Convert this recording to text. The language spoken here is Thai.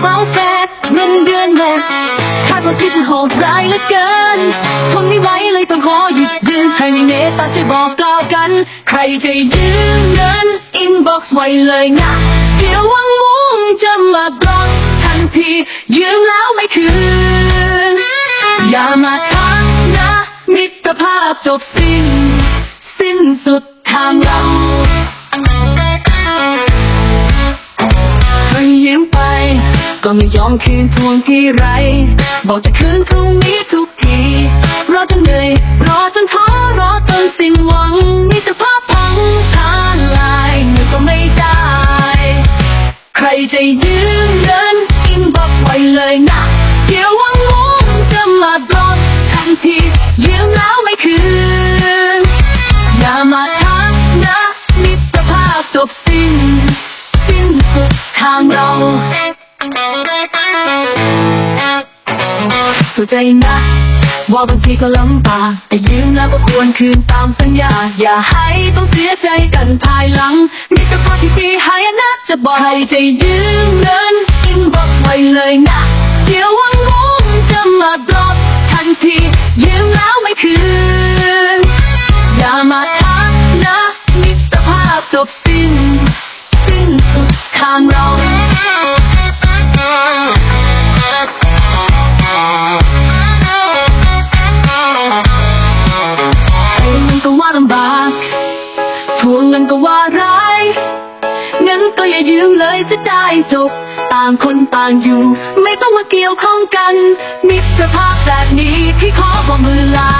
เป๋าแฟเงินเดือนแม่ค่าตัวที่โหดร้ายเหลือเกิน ทนไม่ไหวเลยต้องขอหยุดยืนใครมีเนตตาช่วยบอกกล่าวกัน ใครจะยืมเงินอินบ็อกซ์ไว้เลยนะเดี๋ยววังมุ้งจะมาบล็อกทันทียืมแล้วไม่คืน อย่ามาทักนะ มิตรภาพจบสิ้น ก็ไม่ยอมคืนทวงที่ไร บอกจะคืนพรุ่งนี้ทุกที รอจนเหนื่อย รอจนท้อรอจนสิ้นหวังมีสภาพพังทานลายเงินก็ไม่ได้ ใครจะยืมเงินอินบอกไว้เลยนะเดี๋ยววังมุงจะมาบล็อกทันทียืมแล้วไม่คืน อย่ามาทักนะมิตรภาพจบสิ้น สิ้นสุดทางเรา เข้าใจนะว่าบางทีก็ลำบากแต่ยืมแล้วก็ควรคืนตามสัญญา อย่าให้ต้องเสียใจกันภายหลังมิตรภาพที่ปีหายนะจะบอกใครจยืมเงินอินบอกไว้เลยนะ เดี๋ยววังงงจะมาบล็อกทันที ยืมแล้วไม่คืน อย่ามาทักนะมิตรภาพจบสิ้น สิ้นสุดทางเรา ยืมเลยจะได้จบ ต่างคนต่างอยู่ ไม่ต้องมาเกี่ยวข้องกัน มิตรภาพแบบนี้ที่ขอบอกมือลา